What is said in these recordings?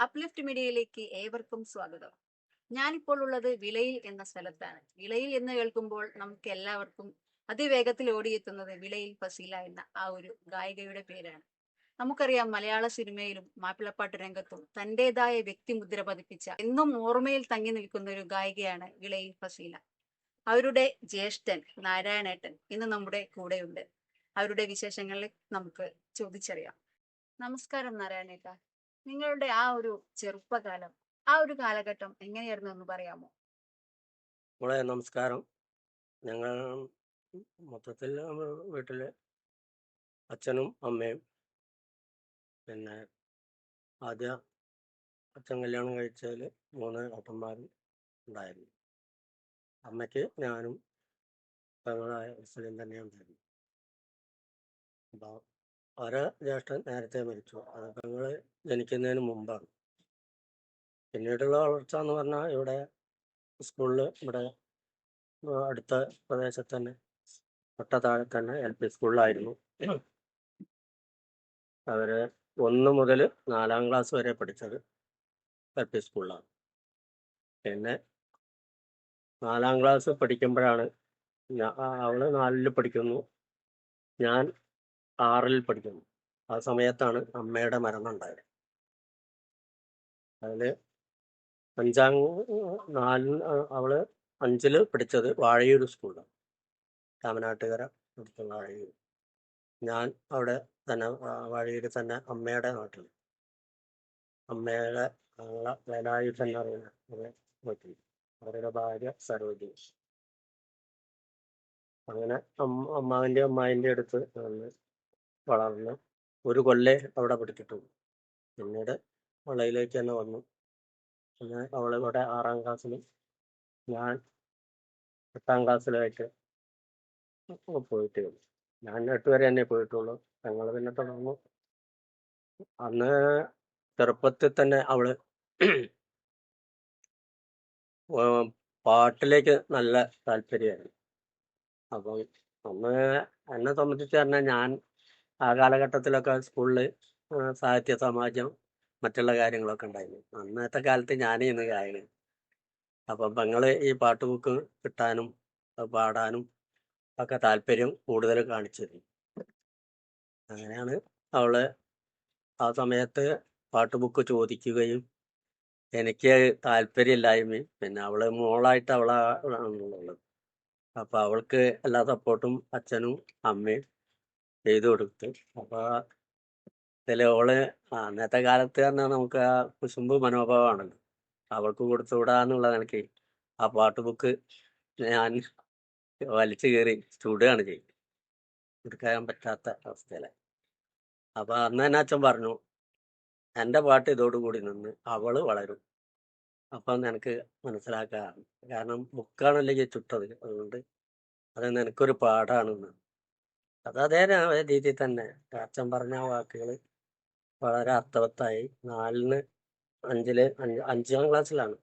Uplift മീഡിയയിലേക്ക് ഏവർക്കും സ്വാഗതം. ഞാനിപ്പോൾ ഉള്ളത് വിളയിൽ എന്ന സ്ഥലത്താണ്. വിളയിൽ എന്ന് കേൾക്കുമ്പോൾ നമുക്ക് എല്ലാവർക്കും അതിവേഗത്തിൽ ഓടിയെത്തുന്നത് വിളയിൽ ഫസീല എന്ന ആ ഒരു ഗായികയുടെ പേരാണ്. നമുക്കറിയാം മലയാള സിനിമയിലും മാപ്പിളപ്പാട്ട് രംഗത്തും തന്റേതായ വ്യക്തിമുദ്ര പതിപ്പിച്ച എന്നും ഓർമ്മയിൽ തങ്ങി നിൽക്കുന്ന ഒരു ഗായികയാണ് വിളയിൽ ഫസീല. അവരുടെ ജ്യേഷ്ഠൻ നാരായണേട്ടൻ ഇന്ന് നമ്മുടെ കൂടെയുണ്ട്. അവരുടെ വിശേഷങ്ങളെ നമുക്ക് ചോദിച്ചറിയാം. നമസ്കാരം നാരായണേട്ട. നിങ്ങളുടെ ആ ഒരു ചെറുപ്പകാലം ആ ഒരു കാലഘട്ടം എങ്ങനെയായിരുന്നു എന്ന് പറയാമോ? മോളെ നമസ്കാരം. ഞങ്ങൾ മൊത്തത്തിൽ വീട്ടിൽ അച്ഛനും അമ്മയും പിന്നെ ആദ്യ അച്ഛൻ കല്യാണം കഴിച്ചതിൽ മൂന്ന് ഏട്ടന്മാരും ഉണ്ടായിരുന്നു. അമ്മയ്ക്ക് ഞാനും പെങ്ങളായ മുസ്ലിം തന്നെയുണ്ടായിരുന്നു അപ്പോൾ ഒരു ജ്യേഷ്ഠൻ നേരത്തെ മരിച്ചു. അത് പെങ്ങൾ ജനിക്കുന്നതിന് മുമ്പാണ്. പിന്നീടുള്ള വളർച്ച എന്ന് പറഞ്ഞാൽ ഇവിടെ സ്കൂളിൽ ഇവിടെ അടുത്ത പ്രദേശത്ത് തന്നെ തൊട്ട താഴെ തന്നെ എൽ പി സ്കൂളിലായിരുന്നു. അവർ ഒന്ന് മുതൽ നാലാം ക്ലാസ് വരെ പഠിച്ചത് എൽ പി സ്കൂളിലാണ്. പിന്നെ നാലാം ക്ലാസ് പഠിക്കുമ്പോഴാണ് അവൾ നാലിൽ പഠിക്കുന്നു. ഞാൻ ആറിൽ പഠിക്കുന്നു. ആ സമയത്താണ് അമ്മയുടെ മരണം ഉണ്ടായത് അതിൽ അഞ്ചാം നാലിൽ അവൾ അഞ്ചിൽ പഠിച്ചത് വാഴയൂർ സ്കൂളിലാണ് രാമനാട്ടുകര അടുത്തുള്ള വാഴയൂർ. ഞാൻ അവിടെ തന്നെ വാഴയൂർ തന്നെ അമ്മയുടെ നാട്ടിൽ. അമ്മയുടെ ഞങ്ങളെ വേലായുധൻ എന്ന് പറയുന്ന ഒരു വ്യക്തി അവരുടെ ഭാര്യ സരോജി അങ്ങനെ അമ്മ അമ്മാവിന്റെ അമ്മായിന്റെ അടുത്ത് നിന്ന് വളർന്ന് ഒരു കൊല്ലേ അവിടെ പഠിച്ചിട്ടുള്ളൂ പിന്നീട് വളയിലേക്ക് തന്നെ വന്നു. പിന്നെ അവളിവിടെ ആറാം ക്ലാസ്സിലും ഞാൻ എട്ടാം ക്ലാസ്സിലായിട്ട് പോയിട്ടേ ഉള്ളൂ ഞാൻ എട്ട് വരെ തന്നെ പോയിട്ടുള്ളൂ. ഞങ്ങൾ പിന്നെ തുടർന്നു. അന്ന് ചെറുപ്പത്തിൽ തന്നെ അവൾ പാട്ടിലേക്ക് നല്ല താല്പര്യമായിരുന്നു. അപ്പം അന്ന് എന്നെ സംബന്ധിച്ച് പറഞ്ഞാൽ ഞാൻ ആ കാലഘട്ടത്തിലൊക്കെ സ്കൂളിൽ സാഹിത്യ സമാജം മറ്റുള്ള കാര്യങ്ങളൊക്കെ ഉണ്ടായിരുന്നു. അന്നത്തെ കാലത്ത് ഞാനിന്ന് ഗായകൻ അപ്പം പെങ്ങൾ ഈ പാട്ട് ബുക്ക് കിട്ടാനും പാടാനും ഒക്കെ താല്പര്യം കൂടുതൽ കാണിച്ചിരുന്നു അങ്ങനെയാണ് അവൾ ആ സമയത്ത് പാട്ട് ബുക്ക് ചോദിക്കുകയും എനിക്ക് താല്പര്യമില്ലായ്മയും പിന്നെ അവൾ മോളായിട്ട് അവളാണുള്ളത് അപ്പൊ അവൾക്ക് എല്ലാ സപ്പോർട്ടും അച്ഛനും അമ്മയും ചെയ്തു കൊടുത്തു. അപ്പോൾ ഇതിൽ ഓൾ അന്നത്തെ കാലത്ത് പറഞ്ഞാൽ നമുക്ക് ആ കുശുമ്പ് മനോഭാവമാണല്ലോ അവൾക്ക് കൊടുത്തുവിടാന്നുള്ള നിലയ്ക്ക് ആ പാട്ട് ബുക്ക് ഞാൻ വലിച്ചു കയറി ചൂടുകയാണ് ചെയ്യും എടുക്കാൻ പറ്റാത്ത അവസ്ഥയിലായി. അപ്പൊ അന്ന് തന്നെ അച്ഛൻ പറഞ്ഞു എന്റെ പാട്ട് ഇതോടുകൂടി നിന്ന് അവൾ വളരും. അപ്പൊ നിനക്ക് മനസ്സിലാക്കാറുണ്ട് കാരണം ബുക്കാണല്ലോ ചുട്ടത്. അതുകൊണ്ട് അത് നിനക്കൊരു പാടാണെന്ന്. അത് അതേ രീതിയിൽ തന്നെ. അച്ഛൻ പറഞ്ഞ വാക്കുകൾ വളരെ അർത്ഥവത്തായി. നാലിന് അഞ്ചിൽ അഞ്ച് ക്ലാസ്സിലാണ്.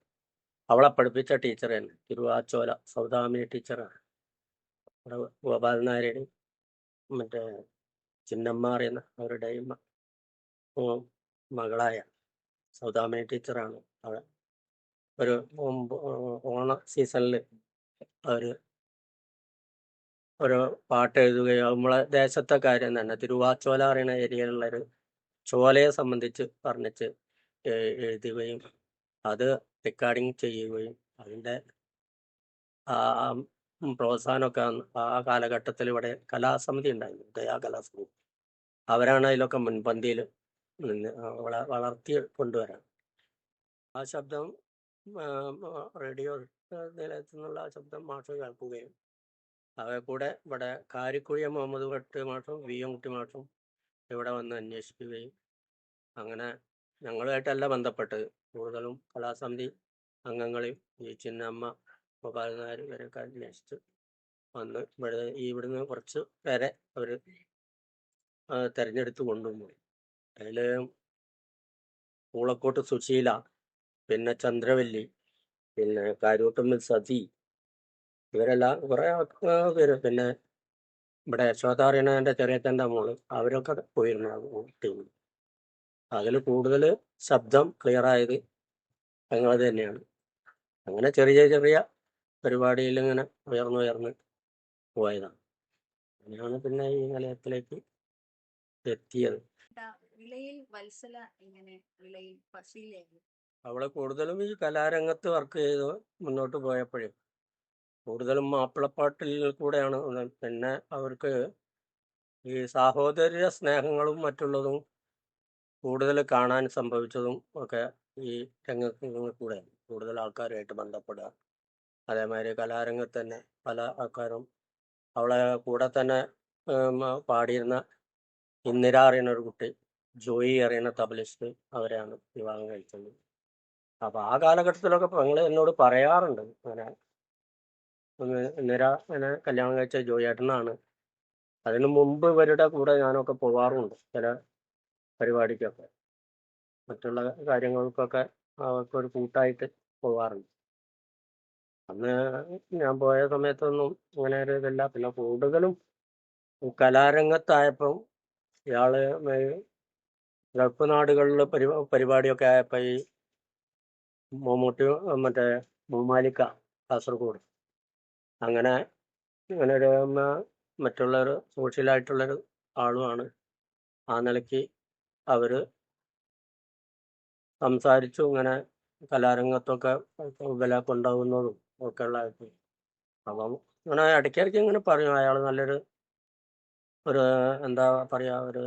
അവളെ പഠിപ്പിച്ച ടീച്ചർ തന്നെ. തിരുവാച്ചോല സൗദാമിനി ടീച്ചറാണ് അവിടെ ഗോപാലൻ നായരുടെയും മറ്റേ ചിന്നമ്മ അറിയുന്ന അവരുടെയും മകളായ സൗദാമിനി ടീച്ചറാണ് അവിടെ ഒരു ഓണ സീസണിൽ അവർ ഒരു പാട്ട് എഴുതുകയോ നമ്മളെ ദേശത്തെ കാര്യം തന്നെ. തിരുവാച്ചോല പറയുന്ന ഏരിയയിലുള്ള ഒരു ചോലയെ സംബന്ധിച്ച് പറഞ്ഞിട്ട് എഴുതുകയും അത് റെക്കോർഡിങ് ചെയ്യുകയും അതിന്റെ ആ പ്രോത്സാഹനമൊക്കെ ആ കാലഘട്ടത്തിൽ ഇവിടെ കലാസമിതി ഉണ്ടായിരുന്നു. ദയാ കലാസമിതി അവരാണ് അതിലൊക്കെ മുൻപന്തിയിൽ നിന്ന് വള വളർത്തി കൊണ്ടുവരാൻ. ആ ശബ്ദം റേഡിയോ നിലയത്തിൽ നിന്നുള്ള ആ ശബ്ദം മാഷ് കേൾക്കുകയും അവയെ കൂടെ ഇവിടെ കാരിക്കുഴിയ മുഹമ്മദ് ഭട്ട് മാഷും വി എം കുട്ടി മാഷും ഇവിടെ വന്ന് അന്വേഷിക്കുകയും അങ്ങനെ ഞങ്ങളുമായിട്ടല്ല ബന്ധപ്പെട്ട്. കൂടുതലും കലാസമിതി അംഗങ്ങളെയും ഈ ചിന്നമ്മ ഗോപാലൻ നായർ ഇവരൊക്കെ അന്വേഷിച്ച് വന്ന് ഇവിടെ ഇവിടുന്ന് കുറച്ച് പേരെ അവർ തെരഞ്ഞെടുത്ത് കൊണ്ടുപോയി. അതിൽ പൂളക്കോട്ട് സുശീല പിന്നെ ചന്ദ്രവല്ലി പിന്നെ കാരൂട്ടമ്മിൽ സതി ഇവരെല്ലാം കുറെ പേര് പിന്നെ ഇവിടെ യശോദ ചെറിയത്തന്റെ മോൾ അവരൊക്കെ പോയിരുന്നു ടീമിൽ. അതിൽ കൂടുതൽ ശബ്ദം ക്ലിയർ ആയത് ഞങ്ങൾ തന്നെയാണ്. അങ്ങനെ ചെറിയ ചെറിയ പരിപാടിയിൽ ഇങ്ങനെ ഉയർന്നു ഉയർന്ന് പോയതാണ്. അങ്ങനെയാണ് പിന്നെ ഈ നിലയത്തിലേക്ക് എത്തിയത്. അവളെ കൂടുതലും ഈ കലാരംഗത്ത് വർക്ക് ചെയ്ത് മുന്നോട്ട് പോയപ്പോഴും കൂടുതലും മാപ്പിളപ്പാട്ടിൽ കൂടെയാണ്. പിന്നെ അവർക്ക് ഈ സാഹോദര്യ സ്നേഹങ്ങളും മറ്റുള്ളതും കൂടുതൽ കാണാൻ സംഭവിച്ചതും ഒക്കെ ഈ രംഗങ്ങളിൽ കൂടെ കൂടുതൽ ആൾക്കാരുമായിട്ട് ബന്ധപ്പെടുക. അതേമാതിരി കലാരംഗത്ത് തന്നെ പല ആൾക്കാരും അവളെ കൂടെ തന്നെ പാടിയിരുന്ന ഇന്ദിര അറിയുന്ന ഒരു കുട്ടി ജോയി അറിയുന്ന തബലിസ്റ്റ് അവരെയാണ് വിവാഹം കഴിച്ചത്. അപ്പൊ ആ കാലഘട്ടത്തിലൊക്കെ പെങ്ങൾ എന്നോട് പറയാറുണ്ട്. അങ്ങനെ അങ്ങനെ കല്യാണം കഴിച്ച ജോയേട്ടനാണ്. അതിനു മുമ്പ് ഇവരുടെ കൂടെ ഞാനൊക്കെ പോവാറുണ്ട് ചില പരിപാടിക്കൊക്കെ. മറ്റുള്ള കാര്യങ്ങൾക്കൊക്കെ അവർക്കൊരു കൂട്ടായിട്ട് പോവാറുണ്ട്. അന്ന് ഞാൻ പോയ സമയത്തൊന്നും അങ്ങനെ ഒരു ഇതില്ല. പിന്നെ കൂടുതലും കലാരംഗത്തായപ്പം ഇയാൾ ഗൾഫ് നാടുകളിൽ പരി പരിപാടിയൊക്കെ ആയപ്പോൾ ഈ മമ്മൂട്ടി മറ്റേ മൂമാലിക്ക കാസർഗോഡ് അങ്ങനെ അങ്ങനെ ഒരു മറ്റുള്ളൊരു സോഷ്യലായിട്ടുള്ളൊരു ആളുമാണ്. ആ നിലയ്ക്ക് അവർ സംസാരിച്ചു ഇങ്ങനെ കലാരംഗത്തൊക്കെ വില കൊണ്ടുപോകുന്നതും ഒക്കെ ഉള്ളതായിട്ട് അപ്പം ഇങ്ങനെ ഇടയ്ക്കിടയ്ക്ക് ഇങ്ങനെ പറയും അയാൾ നല്ലൊരു ഒരു എന്താ പറയാ ഒരു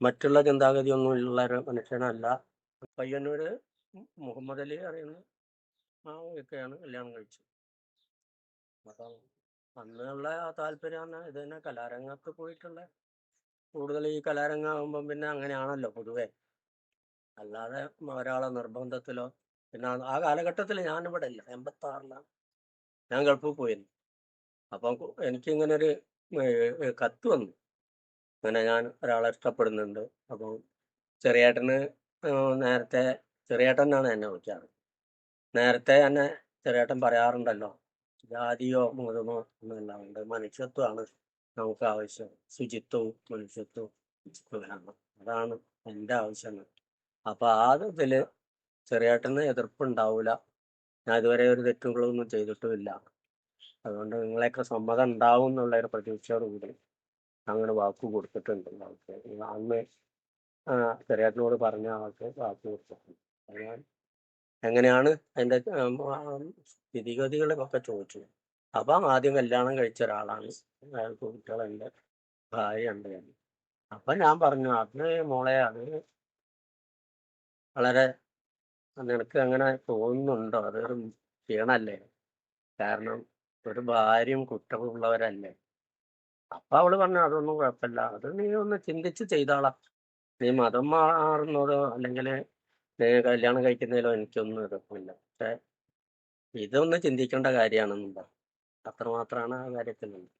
മറ്റുള്ള ചിന്താഗതിയൊന്നും ഉള്ള ഒരു മനുഷ്യനല്ല. പയ്യന്നൂര് മുഹമ്മദ് അലി അറിയുന്ന ആ ഒക്കെയാണ് കല്യാണം കഴിച്ചത്. അപ്പം അന്നുള്ള ആ താല്പര്യം പറഞ്ഞാൽ ഇത് തന്നെ കലാരംഗത്ത് പോയിട്ടുള്ള. കൂടുതൽ ഈ കലാരംഗം ആകുമ്പം പിന്നെ അങ്ങനെയാണല്ലോ പൊതുവെ. അല്ലാതെ ഒരാളെ നിർബന്ധത്തിലോ പിന്നെ ആ- കാലഘട്ടത്തിൽ ഞാനിവിടെ ഇല്ല. എൺപത്തി ആറിലാണ് ഞാൻ ഗൾഫിൽ പോയിരുന്നു. അപ്പം എനിക്ക് എനിക്കിങ്ങനെ ഒരു കത്ത് വന്നു. അങ്ങനെ ഞാൻ ഒരാളെ ഇഷ്ടപ്പെടുന്നുണ്ട്. അപ്പം ചെറിയേട്ടന് നേരത്തെ നേരത്തെ ചെറിയേട്ടനാണ് എന്നെ വിളിക്കാറ്. നേരത്തെ തന്നെ ചെറിയേട്ടൻ പറയാറുണ്ടല്ലോ ജാതിയോ മതമോ ഒന്നുമില്ലാണ്ട് മനുഷ്യത്വമാണ് നമുക്ക് ആവശ്യം. ശുചിത്വവും മനുഷ്യത്വവും വേണം. അതാണ് എന്റെ ആവശ്യങ്ങൾ. അപ്പൊ ആ ഇതിൽ ചെറിയേട്ടന് എതിർപ്പുണ്ടാവൂല ഞാൻ ഇതുവരെ ഒരു തെറ്റുകളൊന്നും ചെയ്തിട്ടുമില്ല. അതുകൊണ്ട് നിങ്ങളെയൊക്കെ സമ്മതം ഉണ്ടാവും എന്നുള്ള ഒരു പ്രതീക്ഷയോടുകൂടി അങ്ങനെ വാക്ക് കൊടുത്തിട്ടുണ്ട്. ആൾക്ക് അന്ന് ചെറിയേട്ടനോട് പറഞ്ഞ ആൾക്ക് വാക്ക് കൊടുത്തിട്ടുണ്ട്. അത് ഞാൻ എങ്ങനെയാണ് അതിന്റെ സ്ഥിതിഗതികളൊക്കെ ചോദിച്ചു. അപ്പം ആദ്യം കല്യാണം കഴിച്ച ഒരാളാണ് അയാൾക്ക് കുട്ടികളുണ്ട് ഭാര്യ ഉണ്ട്. അപ്പൊ ഞാൻ പറഞ്ഞു അത് മോളെ അത് വളരെ നിനക്ക് അങ്ങനെ തോന്നുന്നുണ്ടോ? അതൊരു ക്ഷീണല്ലേ? കാരണം ഒരു ഭാര്യയും കുറ്റമുള്ളവരല്ലേ അപ്പൊ അവൾ പറഞ്ഞു അതൊന്നും കുഴപ്പമില്ല. അത് നീ ഒന്ന് ചിന്തിച്ച് ചെയ്താളാ. നീ മതം മാറുന്നതോ അല്ലെങ്കിൽ കല്യാണം കഴിക്കുന്നതിലോ എനിക്കൊന്നും എതിർപ്പില്ല. പക്ഷെ ഇതൊന്ന് ചിന്തിക്കേണ്ട കാര്യമാണെന്നും പറഞ്ഞു അത്രമാത്രമാണ് ആ കാര്യത്തിലുണ്ട്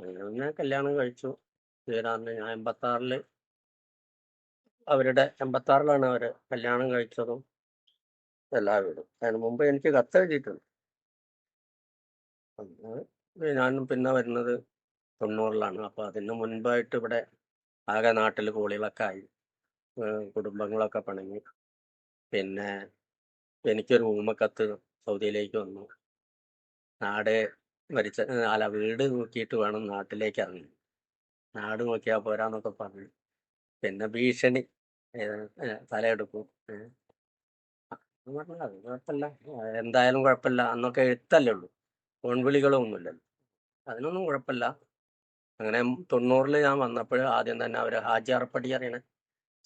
അങ്ങനെ കല്യാണം കഴിച്ചു. തീരാന്ന് ഞാൻ എൺപത്താറിൽ അവരുടെ എൺപത്താറിലാണ് അവർ കല്യാണം കഴിച്ചതും എല്ലാവരും അതിന് മുമ്പ് എനിക്ക് കത്ത് എഴുതിയിട്ടുണ്ട്. ഞാനും പിന്നെ വരുന്നത് തൊണ്ണൂറിലാണ്. അപ്പൊ അതിന് മുൻപായിട്ട് ഇവിടെ ആകെ നാട്ടിൽ കോളികളൊക്കെ ആയി. കുടുംബങ്ങളൊക്കെ പണിഞ്ഞു. പിന്നെ എനിക്കൊരു ഊമക്കത്ത് സൗദിയിലേക്ക് വന്നു. നാട് മരിച്ച അല്ല വീട് നോക്കിയിട്ട് വേണം നാട്ടിലേക്ക് ഇറങ്ങി നാട് നോക്കിയാൽ പോരാന്നൊക്കെ പറഞ്ഞു. പിന്നെ ഭീഷണി തലയെടുക്കും പറഞ്ഞു അത് കുഴപ്പമില്ല. എന്തായാലും കുഴപ്പമില്ല അന്നൊക്കെ എഴുത്തല്ലേ ഉള്ളൂ. ഫോൺ വിളികളൊന്നുമില്ലല്ലോ അതിനൊന്നും കുഴപ്പമില്ല. അങ്ങനെ തൊണ്ണൂറിൽ ഞാൻ വന്നപ്പോൾ ആദ്യം തന്നെ അവർ ഹാജി അറപ്പടി അറിയണ.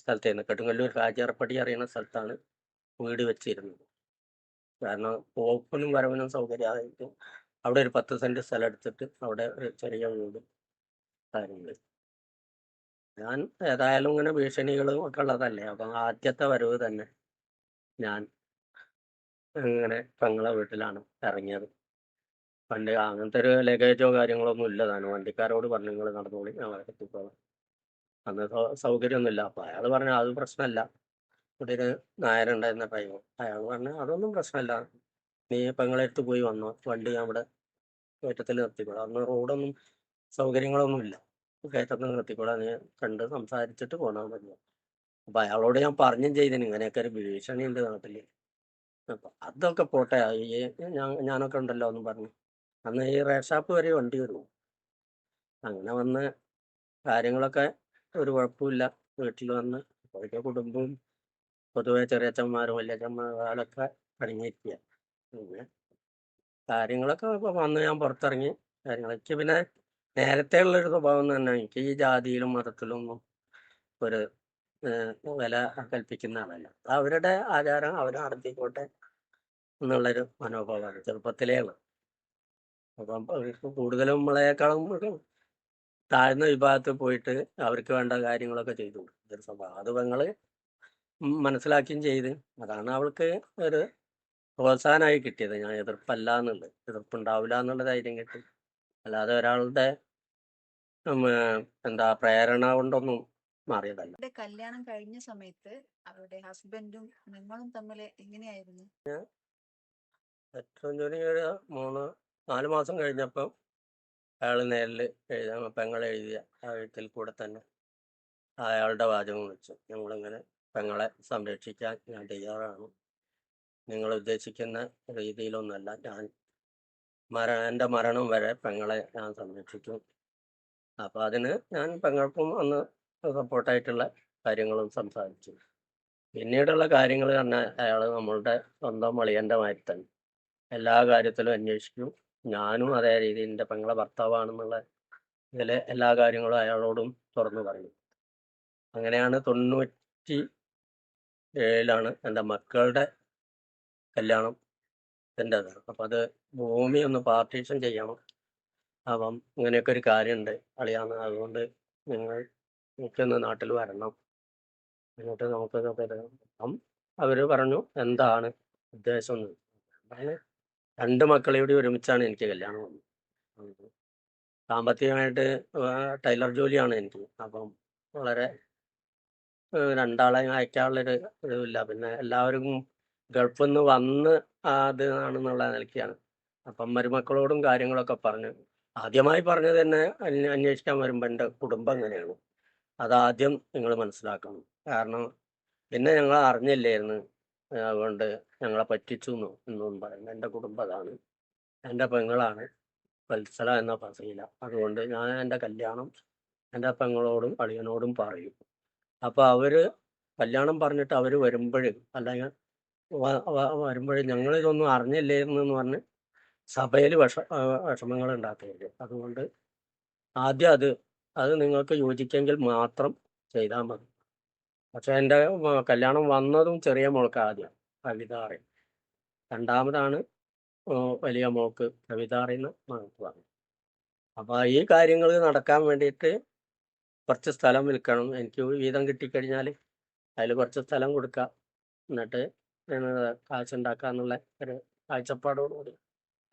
സ്ഥലത്തായിരുന്നു കടുങ്ങല്ലൂർ ഹാജിയാർപ്പടി അറിയുന്ന സ്ഥലത്താണ് വീട് വെച്ചിരുന്നത്. കാരണം പോപ്പനും വരവനും സൗകര്യമായിട്ട് അവിടെ ഒരു പത്ത് സെന്റ് സ്ഥലം എടുത്തിട്ട് അവിടെ ഒരു ചെറിയ വീട് കാര്യങ്ങൾ ഞാൻ ഏതായാലും ഇങ്ങനെ ഭീഷണികളും ഒക്കെ ഉള്ളതല്ലേ. അപ്പം ആദ്യത്തെ വരവ് തന്നെ ഞാൻ ഇങ്ങനെ പെങ്ങളെ വീട്ടിലാണ് ഇറങ്ങിയത്. പണ്ട് അങ്ങനത്തെ ഒരു ലഗേജോ കാര്യങ്ങളോ ഒന്നും ഇല്ല താനും. വണ്ടിക്കാരോട് പറഞ്ഞു നിങ്ങൾ നടന്നോളി. ഞങ്ങളെ എത്തിക്കോളാം അന്ന് സൗകര്യമൊന്നുമില്ല. അപ്പൊ അയാൾ പറഞ്ഞു അത് പ്രശ്നമല്ല. ഇവിടെ ഒരു നായരുണ്ടായിരുന്ന ടൈം അയാൾ പറഞ്ഞു അതൊന്നും പ്രശ്നമല്ല. നീ പെങ്ങളെ അടുത്ത് പോയി വന്നോ. വണ്ടി ഞാൻ ഇവിടെ കയറ്റത്തിൽ നിർത്തിക്കോളാം. അന്ന് റോഡൊന്നും സൗകര്യങ്ങളൊന്നും ഇല്ല കയറ്റത്തിൽ നിർത്തിക്കോളാം. നീ കണ്ട് സംസാരിച്ചിട്ട് പോന്നാൽ മതി അപ്പൊ അയാളോട് ഞാൻ പറഞ്ഞും ചെയ്തിന് ഇങ്ങനെയൊക്കെ ഒരു ഭീഷണി ഉണ്ട് നാട്ടിൽ അപ്പൊ അതൊക്കെ പോട്ടെ. ഈ ഞാൻ ഞാനൊക്കെ ഉണ്ടല്ലോ എന്ന് പറഞ്ഞു. അന്ന് ഈ റേഷാപ്പ് വരെ വണ്ടി വരുന്നു അങ്ങനെ വന്ന് കാര്യങ്ങളൊക്കെ ഒരു കുഴപ്പമില്ല. വീട്ടിൽ വന്ന് അപ്പോഴേക്കും കുടുംബവും പൊതുവെ ചെറിയച്ഛന്മാരും വലിയച്ഛന്മാരൊക്കെ അടങ്ങിയിരിക്കുക പിന്നെ കാര്യങ്ങളൊക്കെ വന്ന് ഞാൻ പുറത്തിറങ്ങി. കാര്യങ്ങളൊക്കെ പിന്നെ നേരത്തെ ഉള്ളൊരു സ്വഭാവം തന്നെ. എനിക്ക് ഈ ജാതിയിലും മതത്തിലും ഒന്നും ഒരു വില കൽപ്പിക്കുന്ന ആളല്ല. അവരുടെ ആചാരം അവർ നടത്തിക്കോട്ടെ എന്നുള്ളൊരു മനോഭാവമാണ് ചെറുപ്പത്തിലേ ഉള്ളത്. അപ്പം അവർക്ക് കൂടുതലും നമ്മളെക്കാളും താഴ്ന്ന വിഭാഗത്തിൽ പോയിട്ട് അവർക്ക് വേണ്ട കാര്യങ്ങളൊക്കെ ചെയ്തു കൊടുക്കും. ഇതൊരു സംഭവം അത് പെങ്ങൾ മനസ്സിലാക്കുകയും ചെയ്ത് അതാണ് അവൾക്ക് ഒരു പ്രോത്സാഹനമായി കിട്ടിയത്. ഞാൻ എതിർപ്പല്ല എന്നുള്ളത് എതിർപ്പുണ്ടാവില്ല എന്നുള്ള ധൈര്യം കിട്ടി. അല്ലാതെ ഒരാളുടെ എന്താ പ്രേരണ കൊണ്ടൊന്നും മാറിയതല്ല. കല്യാണം കഴിഞ്ഞ സമയത്ത് അവരുടെ ഹസ്ബൻഡും നിങ്ങളും തമ്മിൽ എങ്ങനെയായിരുന്നു? ഏറ്റവും ചെറിയ ഒരു മൂന്ന് നാല് മാസം കഴിഞ്ഞപ്പം അയാൾ നേരിൽ എഴുതാൻ പെങ്ങളെ എഴുതിയ ആ എഴുത്തിൽ കൂടെ തന്നെ അയാളുടെ വാചകം വെച്ചു. ഞങ്ങളിങ്ങനെ പെങ്ങളെ സംരക്ഷിക്കാൻ ഞാൻ തയ്യാറാണ്. നിങ്ങൾ ഉദ്ദേശിക്കുന്ന രീതിയിലൊന്നല്ല. ഞാൻ മര എന്റെ മരണം വരെ പെങ്ങളെ ഞാൻ സംരക്ഷിക്കും. അപ്പോൾ അതിന് ഞാൻ പെങ്ങൾക്കും അന്ന് സപ്പോർട്ടായിട്ടുള്ള കാര്യങ്ങളും സംസാരിച്ചു. പിന്നീടുള്ള കാര്യങ്ങൾ തന്നെ അയാൾ നമ്മളുടെ സ്വന്തം മളിയന്റെ മാതിരി തന്നെ. എല്ലാ കാര്യത്തിലും അന്വേഷിക്കും. ഞാനും അതേ രീതിയിൽ എന്റെ പെങ്ങളെ ഭർത്താവാണെന്നുള്ള ഇതിലെ എല്ലാ കാര്യങ്ങളും അയാളോടും തുറന്നു പറഞ്ഞു അങ്ങനെയാണ് തൊണ്ണൂറ്റി ഏഴിലാണ് എന്റെ മക്കളുടെ കല്യാണം എന്റെ അപ്പം അത് ഭൂമി ഒന്ന് പാർട്ടീഷൻ ചെയ്യണം. അപ്പം ഇങ്ങനെയൊക്കെ ഒരു കാര്യമുണ്ട് അളിയാന്ന്. അതുകൊണ്ട് നിങ്ങൾ എനിക്കൊന്ന് നാട്ടിൽ വരണം. എന്നിട്ട് നമുക്ക് അപ്പം അവർ പറഞ്ഞു എന്താണ് ഉദ്ദേശം എന്ന്. അതാണ് രണ്ട് മക്കളെ കൂടി ഒരുമിച്ചാണ് എനിക്ക് കല്യാണം വന്നത്. സാമ്പത്തികമായിട്ട് ടൈലർ ജോലിയാണ് എനിക്ക്. അപ്പം വളരെ രണ്ടാളെ അയക്കാനുള്ളൊരു ഇതുമില്ല. പിന്നെ എല്ലാവരും ഗൾഫിൽ നിന്ന് വന്ന് അത് ആണെന്നുള്ള നിലയ്ക്കാണ്. അപ്പം മരുമക്കളോടും കാര്യങ്ങളൊക്കെ പറഞ്ഞു ആദ്യമായി പറഞ്ഞത് തന്നെ അന്വേ- അന്വേഷിക്കാൻ വരുമ്പോൾ എന്റെ കുടുംബം എങ്ങനെയാണ് അതാദ്യം നിങ്ങൾ മനസ്സിലാക്കണം. കാരണം പിന്നെ ഞങ്ങൾ അറിഞ്ഞില്ലായിരുന്നു. അതുകൊണ്ട് ഞങ്ങളെ പറ്റിച്ചു എന്നോ എന്നൊന്നും പറയുന്നു എന്റെ കുടുംബം അതാണ്. എന്റെ പെങ്ങളാണ് വത്സല എന്ന ഫസീല. അതുകൊണ്ട് ഞാൻ എന്റെ കല്യാണം എന്റെ പെങ്ങളോടും അളിയനോടും പറയും. അപ്പോൾ അവർ കല്യാണം പറഞ്ഞിട്ട് അവർ വരുമ്പോഴും അല്ലെങ്കിൽ വരുമ്പോഴും ഞങ്ങളിതൊന്നും അറിഞ്ഞില്ലായിരുന്നു എന്ന് പറഞ്ഞ് സഭയിൽ വിഷ വിഷമങ്ങൾ ഉണ്ടാക്കരുത് അതുകൊണ്ട് ആദ്യം അത് അത് നിങ്ങൾക്ക് യോജിക്കെങ്കിൽ മാത്രം ചെയ്താൽ മതി. പക്ഷെ എന്റെ കല്യാണം വന്നതും ചെറിയ മോൾക്ക് ആദ്യം കവിത അറിയും രണ്ടാമതാണ് വലിയ മോൾക്ക് കവിത അറിയുന്ന മകൾക്ക് പറഞ്ഞു അപ്പോൾ ഈ കാര്യങ്ങൾ നടക്കാൻ വേണ്ടിയിട്ട് കുറച്ച് സ്ഥലം വിൽക്കണം. എനിക്ക് വീതം കിട്ടിക്കഴിഞ്ഞാൽ അതിൽ കുറച്ച് സ്ഥലം കൊടുക്കുക എന്നിട്ട് കാശുണ്ടാക്കുക എന്നുള്ള ഒരു കാഴ്ചപ്പാടോടുകൂടി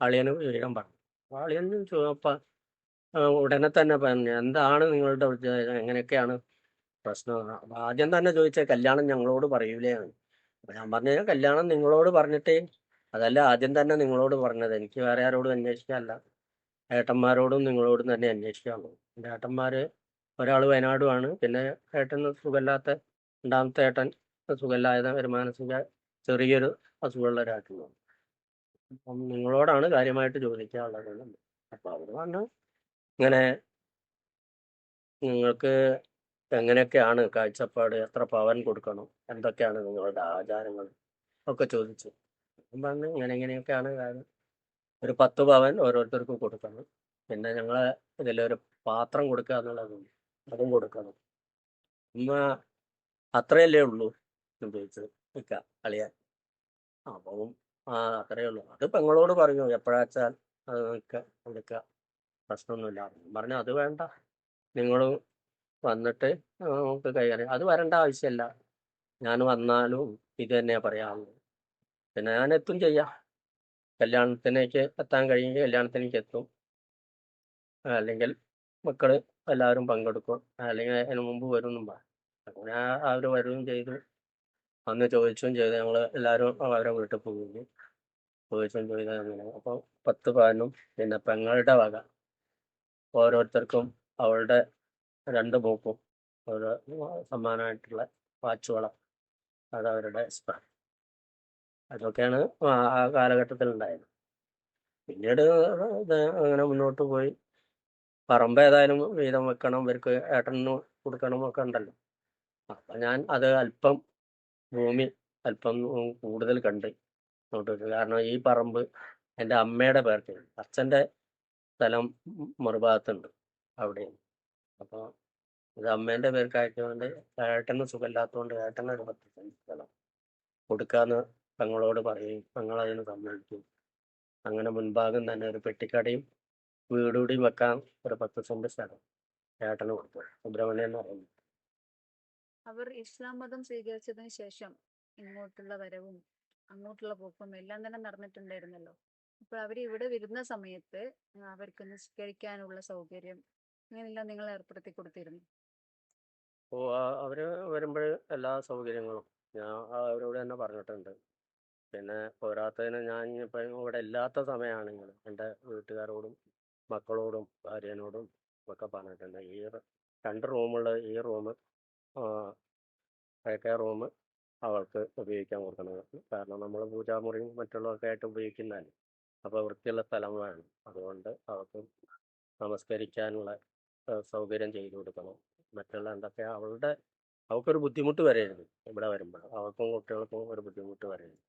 അളിയന് വിവരം പറഞ്ഞു. അപ്പോൾ അളിയൻ അപ്പം ഉടനെ തന്നെ പറഞ്ഞു എന്താണ് നിങ്ങളുടെ? എങ്ങനെയൊക്കെയാണ് പ്രശ്നം. അപ്പൊ ആദ്യം തന്നെ ചോദിച്ച കല്യാണം ഞങ്ങളോട് പറയൂലേ? എന്ന്. അപ്പൊ ഞാൻ പറഞ്ഞു കല്യാണം നിങ്ങളോട് പറഞ്ഞിട്ടേ അതല്ല ആദ്യം തന്നെ നിങ്ങളോട് പറഞ്ഞത്. എനിക്ക് വേറെ ആരോടും അന്വേഷിക്കാനല്ല. ഏട്ടന്മാരോടും നിങ്ങളോടും തന്നെ അന്വേഷിക്കാമല്ലോ എന്റെ ഏട്ടന്മാര് ഒരാൾ വയനാടുമാണ്. പിന്നെ ഏട്ടന് സുഖമില്ലാത്ത രണ്ടാമത്തെ ഏട്ടൻ സുഖമില്ലാതെ ഒരു മാനസിക ചെറിയൊരു അസുഖമുള്ള ഒരാട്ടനാണ് അപ്പം നിങ്ങളോടാണ് കാര്യമായിട്ട് ചോദിക്കാനുള്ളത്. അപ്പൊ അവർ പറഞ്ഞു ഇങ്ങനെ നിങ്ങൾക്ക് എങ്ങനെയൊക്കെയാണ് കാഴ്ചപ്പാട്? എത്ര പവൻ കൊടുക്കണം? എന്തൊക്കെയാണ് നിങ്ങളുടെ ആചാരങ്ങൾ? ഒക്കെ ചോദിച്ചു. പറഞ്ഞ് ഇങ്ങനെ ഇങ്ങനെയൊക്കെയാണ് കാര്യം. ഒരു പത്ത് പവൻ ഓരോരുത്തർക്കും കൊടുക്കണം. പിന്നെ ഞങ്ങളെ ഇതിലൊരു പാത്രം കൊടുക്കുക എന്നുള്ളതുണ്ട് അതും കൊടുക്കണം. ഉമ്മ അത്രയല്ലേ ഉള്ളൂ എന്ന് ചോദിച്ചത്. നിൽക്ക അളിയാൻ. അപ്പം ആ അത്രയേ ഉള്ളൂ. അത് പെങ്ങളോട് പറഞ്ഞു എപ്പോഴാച്ചാൽ അത് നിൽക്കുക എടുക്കുക. പ്രശ്നമൊന്നുമില്ല. പറഞ്ഞു അത് വേണ്ട. നിങ്ങളും വന്നിട്ട് നമുക്ക് കൈകാര്യം അത് വരേണ്ട ആവശ്യമില്ല ഞാൻ വന്നാലും ഇത് തന്നെയാ പറയാവുന്നത് പിന്നെ ഞാൻ എത്തും ചെയ്യാം. കല്യാണത്തിനേക്ക് എത്താൻ കഴിയുമെങ്കിൽ കല്യാണത്തിനേക്ക് എത്തും. അല്ലെങ്കിൽ മക്കൾ എല്ലാവരും പങ്കെടുക്കും. അല്ലെങ്കിൽ അതിന് മുമ്പ് വരും എന്നും പറഞ്ഞു അങ്ങനെ അവർ വരികയും ചെയ്തു. അന്ന് ചോദിച്ചും ചെയ്ത്. ഞങ്ങൾ എല്ലാവരും അവരെ വീട്ടിൽ പോകുന്നു ചോദിച്ചും ചെയ്ത് അങ്ങനെ. അപ്പോൾ പത്ത് പവനും പിന്നെ പെങ്ങളുടെ വക. ഓരോരുത്തർക്കും അവളുടെ രണ്ട് മൂക്കും ഒരു സമ്മാനമായിട്ടുള്ള വാച്ചുകളും അത് അവരുടെ ഇഷ്ടം അതൊക്കെയാണ് ആ കാലഘട്ടത്തിൽ ഉണ്ടായത്. പിന്നീട് അങ്ങനെ മുന്നോട്ട് പോയി. പറമ്പ് ഏതായാലും വീതം വെക്കണം ഇവർക്ക് ഏട്ടന് കൊടുക്കണം ഒക്കെ ഉണ്ടല്ലോ. അപ്പം ഞാൻ അത് അല്പം ഭൂമി അല്പം കൂടുതൽ കണ്ട് നോട്ട് കാരണം ഈ പറമ്പ് എന്റെ അമ്മയുടെ പേർക്ക് അച്ഛന്റെ സ്ഥലം മറുഭാഗത്തുണ്ട് അവിടെയാണ്. അപ്പോൾ ഇത് അമ്മേന്റെ പേർക്കായതുകൊണ്ട് ഏട്ടന് സുഖമില്ലാത്തതുകൊണ്ട് ഏട്ടന് ഒരു പത്ത് സെന്റ് സ്ഥലം തങ്ങളോട് പറയും തങ്ങളതിന് സമ്മതിച്ചു. അങ്ങനെ മുൻഭാഗം തന്നെ ഒരു പെട്ടിക്കടയും വീടുകൂടിയും വെക്കാൻ ഒരു പത്ത് സെന്റ് സ്ഥലം ഏട്ടന് കൊടുത്തു. സുബ്രഹ്മണ്യൻ എന്ന് പറയുന്നത്. അവർ ഇസ്ലാം മതം സ്വീകരിച്ചതിന് ശേഷം ഇങ്ങോട്ടുള്ള വരവും അങ്ങോട്ടുള്ള പോക്കും എല്ലാം തന്നെ നടന്നിട്ടുണ്ടായിരുന്നല്ലോ. അപ്പൊ അവർ ഇവിടെ വരുന്ന സമയത്ത് അവർക്ക് നിസ്കരിക്കാനുള്ള സൗകര്യം അങ്ങനെയെല്ലാം നിങ്ങൾ ഏർപ്പെടുത്തി കൊടുത്തിരുന്നു. ഓ അവർ വരുമ്പോൾ എല്ലാ സൗകര്യങ്ങളും ഞാൻ അവരോട് തന്നെ പറഞ്ഞിട്ടുണ്ട്. പിന്നെ പോരാത്തതിന് ഞാൻ ഇപ്പം ഇവിടെ ഇല്ലാത്ത സമയമാണെങ്കിൽ എന്റെ വീട്ടുകാരോടും മക്കളോടും ഭാര്യനോടും ഒക്കെ പറഞ്ഞിട്ടുണ്ട്. ഈ രണ്ട് റൂമുള്ള ഈ റൂം കിഴക്കേ റൂം അവൾക്ക് ഉപയോഗിക്കാൻ കൊടുക്കണം കാരണം നമ്മൾ പൂജാമുറിയും മറ്റുള്ളതൊക്കെ ആയിട്ട് ഉപയോഗിക്കുന്നതല്ലേ. അപ്പോൾ വൃത്തിയുള്ള സ്ഥലം വേണം. അതുകൊണ്ട് അവൾക്ക് നമസ്കരിക്കാനുള്ള സൗകര്യം ചെയ്തു കൊടുക്കണം. മറ്റുള്ള എന്തൊക്കെ അവളുടെ അവൾക്കൊരു ബുദ്ധിമുട്ട് വരരുത് ഇവിടെ വരുമ്പോൾ. അവൾക്കും കുട്ടികൾക്കും ഒരു ബുദ്ധിമുട്ട് വരരുത്.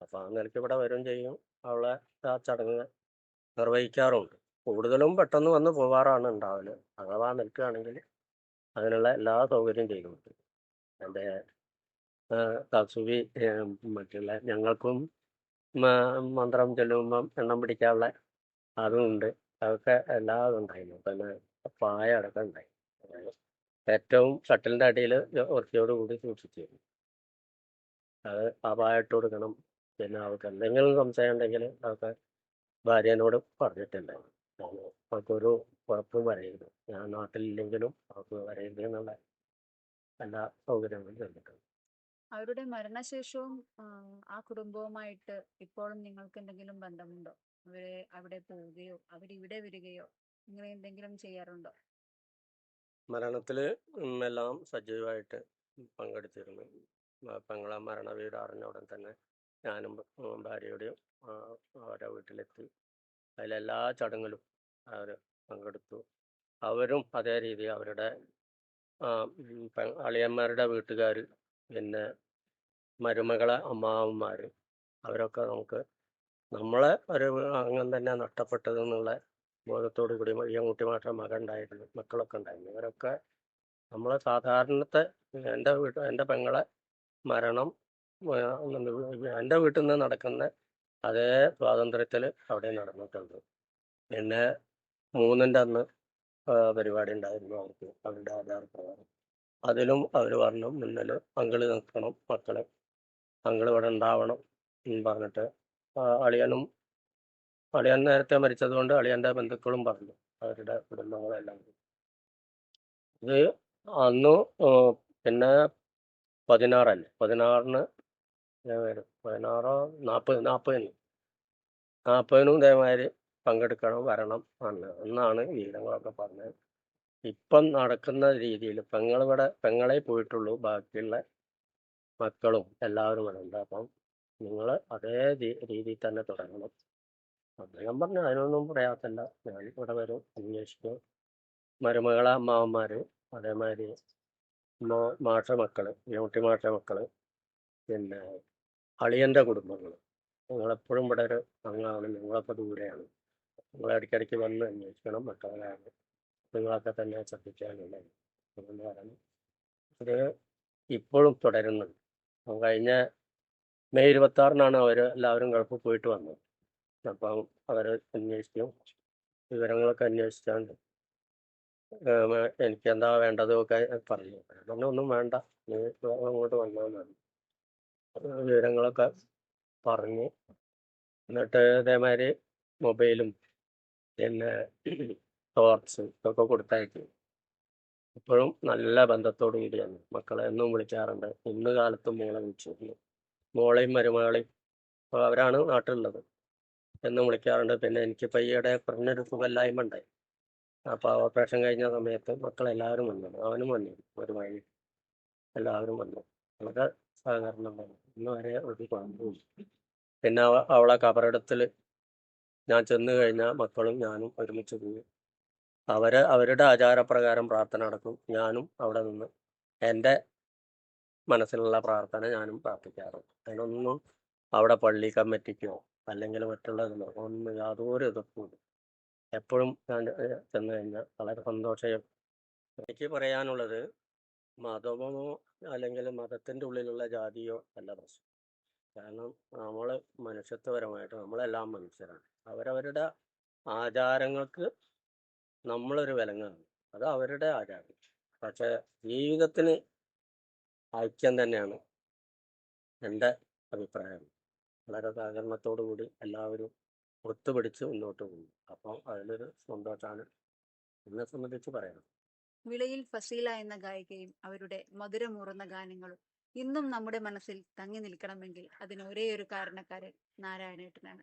അപ്പോൾ ആ നിലയ്ക്ക് ഇവിടെ വരും ചെയ്യും. അവളെ ആ ചടങ്ങ് നിർവഹിക്കാറുണ്ട്. കൂടുതലും പെട്ടെന്ന് വന്ന് പോവാറാണ് ഉണ്ടാവൽ. അഥവാ നിൽക്കുകയാണെങ്കിൽ അതിനുള്ള എല്ലാ സൗകര്യം ചെയ്തു കൊടുക്കും എന്റെ തസുവി മറ്റുള്ള ഞങ്ങൾക്കും മന്ത്രം ചൊല്ലുമ്പം എണ്ണം പിടിക്കാനുള്ള അതും ഉണ്ട് അതൊക്കെ എല്ലാതും ഉണ്ടായിരുന്നു പിന്നെ പായ അടക്കം ഉണ്ടായി. ഏറ്റവും ഷട്ടിലിന്റെ അടിയിൽ വൃത്തിയോട് കൂടി സൂക്ഷിച്ചിരുന്നു. അത് ആ പായ ഇട്ട് കൊടുക്കണം. പിന്നെ അവൾക്ക് എന്തെങ്കിലും സംശയം ഉണ്ടെങ്കിൽ അതൊക്കെ ഭാര്യനോട് പറഞ്ഞിട്ടുണ്ടായിരുന്നു. അവൾക്കൊരു കുഴപ്പവും വരരുത്. ഞാൻ നാട്ടിലില്ലെങ്കിലും അവൾക്ക് വരരുത് എന്നുള്ള എല്ലാ സൗകര്യങ്ങളും തന്നിട്ടുണ്ട്. അവരുടെ മരണശേഷവും ആ കുടുംബവുമായിട്ട് ഇപ്പോഴും നിങ്ങൾക്ക് എന്തെങ്കിലും ബന്ധമുണ്ടോ? അവരെ അവിടെ പോവുകയോ അവരിവിടെ വരികയോ? അങ്ങനെ എന്തെങ്കിലും ചെയ്യാറുണ്ടോ? മരണത്തിൽ എല്ലാം സജീവമായിട്ട് പങ്കെടുത്തിരുന്നു. പെങ്ങളെ മരണ വീട് അറിഞ്ഞ ഉടൻ തന്നെ ഞാനും ഭാര്യയുടെയും അവരുടെ വീട്ടിലെത്തി. അതിലെല്ലാ ചടങ്ങിലും അവർ പങ്കെടുത്തു. അവരും അതേ രീതി അവരുടെ അളിയന്മാരുടെ വീട്ടുകാർ പിന്നെ മരുമകളെ അമ്മാവന്മാർ അവരൊക്കെ നമുക്ക് നമ്മളെ ഒരു അംഗം തന്നെ നഷ്ടപ്പെട്ടത് എന്നുള്ള ബോധത്തോടു കൂടി ഈ മാത്രം മകൻ ഉണ്ടായിരുന്നു മക്കളൊക്കെ ഉണ്ടായിരുന്നു. ഇവരൊക്കെ നമ്മളെ സാധാരണത്തെ എന്റെ വീട്ട് എന്റെ പെങ്ങളെ മരണം എന്റെ വീട്ടിൽ നിന്ന് നടക്കുന്ന അതേ സ്വാതന്ത്ര്യത്തിൽ അവിടെ നടന്നിട്ടുണ്ട്. പിന്നെ മൂന്നിന്റെ അന്ന് പരിപാടി ഉണ്ടായിരുന്നു അവർക്ക് അവരുടെ ആധാർ പ്രകാരം. അതിലും അവർ പറഞ്ഞു മുന്നിൽ അങ്കിൾ നിൽക്കണം മക്കളെ. അങ്കിൾ ഇവിടെ ഉണ്ടാവണം എന്ന് പറഞ്ഞിട്ട് അളിയനും അളിയൻ നേരത്തെ മരിച്ചതുകൊണ്ട് അളിയന്റെ ബന്ധുക്കളും പറഞ്ഞു. അവരുടെ കുടുംബങ്ങളെല്ലാം. കൂടി. ഇത് അന്ന് പിന്നെ പതിനാറല്ലേ? പതിനാറിന് വരും. പതിനാറോ നാൽപ്പത് നാൽപ്പതിന് നാൽപ്പതിനും ഇതേമാതിരി പങ്കെടുക്കണം വരണം ആണ് എന്നാണ് വിവരങ്ങളൊക്കെ പറഞ്ഞത്. ഇപ്പം നടക്കുന്ന രീതിയിൽ പെങ്ങളിവിടെ പെങ്ങളെ പോയിട്ടുള്ളൂ ബാക്കിയുള്ള മക്കളും എല്ലാവരും ഉണ്ട്. അപ്പം നിങ്ങൾ അതേ രീതിയിൽ തന്നെ തുടങ്ങണം അദ്ദേഹം പറഞ്ഞു അതിനൊന്നും പ്രയാസമില്ല ഞാൻ ഇവിടെ വരും അന്വേഷിക്കും. മരുമകളെ അമ്മാവന്മാർ അതേമാതിരി മാഷ മക്കൾ യൂട്ടി മാഷ മക്കൾ പിന്നെ അളിയന്റെ കുടുംബങ്ങൾ നിങ്ങളെപ്പോഴും ഇവിടെ ഒരു അംഗമാണ്. നിങ്ങളപ്പോൾ ദൂരെയാണ്. നിങ്ങൾ ഇടയ്ക്കിടയ്ക്ക് വന്ന് അന്വേഷിക്കണം. മക്കളെയാണ് നിങ്ങളൊക്കെ തന്നെ ശ്രദ്ധിക്കാനുള്ളത്. അതുകൊണ്ട് പറഞ്ഞു ഇത് ഇപ്പോഴും തുടരുന്നുണ്ട്. കഴിഞ്ഞ മെയ് ഇരുപത്താറിനാണ് അവർ എല്ലാവരും ഗൾഫ് പോയിട്ട് വന്നത്. അപ്പം അവരെ അന്വേഷിക്കും. വിവരങ്ങളൊക്കെ അന്വേഷിച്ചാണ്ട് എനിക്ക് എന്താ വേണ്ടതൊക്കെ പറഞ്ഞു പറഞ്ഞു ഒന്നും വേണ്ട. നീ അങ്ങോട്ട് വന്നാൽ മതി. വിവരങ്ങളൊക്കെ പറഞ്ഞു എന്നിട്ട് അതേമാതിരി മൊബൈലും പിന്നെ ടോർച്ച് ഇതൊക്കെ കൊടുത്തയക്കും. ഇപ്പോഴും നല്ല ബന്ധത്തോടു കൂടിയാണ്. മക്കളെ എന്നും വിളിക്കാറുണ്ട്. ഇന്ന് കാലത്തും മോളെ വിളിച്ചിരുന്നു. മോളെയും മരുമകളെയും അപ്പോൾ അവരാണ് നാട്ടിലുള്ളത്. എന്നും വിളിക്കാറുണ്ട്. പിന്നെ എനിക്ക് പയ്യയുടെ കുറഞ്ഞൊരു സുഖമില്ലായ്മ ഉണ്ടായി അപ്പോൾ ഓപ്പറേഷൻ കഴിഞ്ഞ സമയത്ത് മക്കളെല്ലാവരും വന്നു. അവനും വന്നു. ഒരു വഴി എല്ലാവരും വന്നു. വളരെ സഹകരണം വന്നു ഇന്ന് വരെ ഒരു കുഴപ്പമില്ല പിന്നെ അവ- അവളെ കബറിടത്തിൽ ഞാൻ ചെന്ന് കഴിഞ്ഞാൽ മക്കളും ഞാനും ഒരുമിച്ച് പോയി. അവർ അവരുടെ ആചാരപ്രകാരം പ്രാർത്ഥന നടക്കും. ഞാനും അവിടെ നിന്ന് എന്റെ മനസ്സിലുള്ള പ്രാർത്ഥന ഞാനും പ്രാർത്ഥിക്കാറുണ്ട്. അതിനൊന്നും അവിടെ പള്ളി കമ്മിറ്റിക്കോ അല്ലെങ്കിൽ മറ്റുള്ളതിനോ ഒന്നും യാതൊരു എതിർപ്പുമില്ല എപ്പോഴും ഞാൻ ചെന്ന് കഴിഞ്ഞാൽ വളരെ സന്തോഷം. എനിക്ക് പറയാനുള്ളത് മതമോ അല്ലെങ്കിൽ മതത്തിന്റെ ഉള്ളിലുള്ള ജാതിയോ അല്ല പ്രശ്നം. കാരണം നമ്മൾ മനുഷ്യത്വപരമായിട്ട് നമ്മളെല്ലാം മനുഷ്യരാണ്. അവരവരുടെ ആചാരങ്ങൾക്ക് നമ്മളൊരു വിലങ്ങാണ്. അത് അവരുടെ ആചാരം. പക്ഷെ ജീവിതത്തിന് ഐക്യം തന്നെയാണ് എന്റെ അഭിപ്രായം. വളരെ സഹകരണത്തോടു കൂടി എല്ലാവരും ഒത്തുപിടിച്ച് മുന്നോട്ട് പോകും അപ്പം അതിലൊരു സന്തോഷമാണ് എന്നെ സംബന്ധിച്ച് പറയണം വിളയിൽ ഫസീല എന്ന ഗായികയും അവരുടെ മധുരമൂറുന്ന ഗാനങ്ങളും ഇന്നും നമ്മുടെ മനസ്സിൽ തങ്ങി നിൽക്കണമെങ്കിൽ അതിന് ഒരേ ഒരു കാരണക്കാരൻ നാരായണേട്ടനാണ്.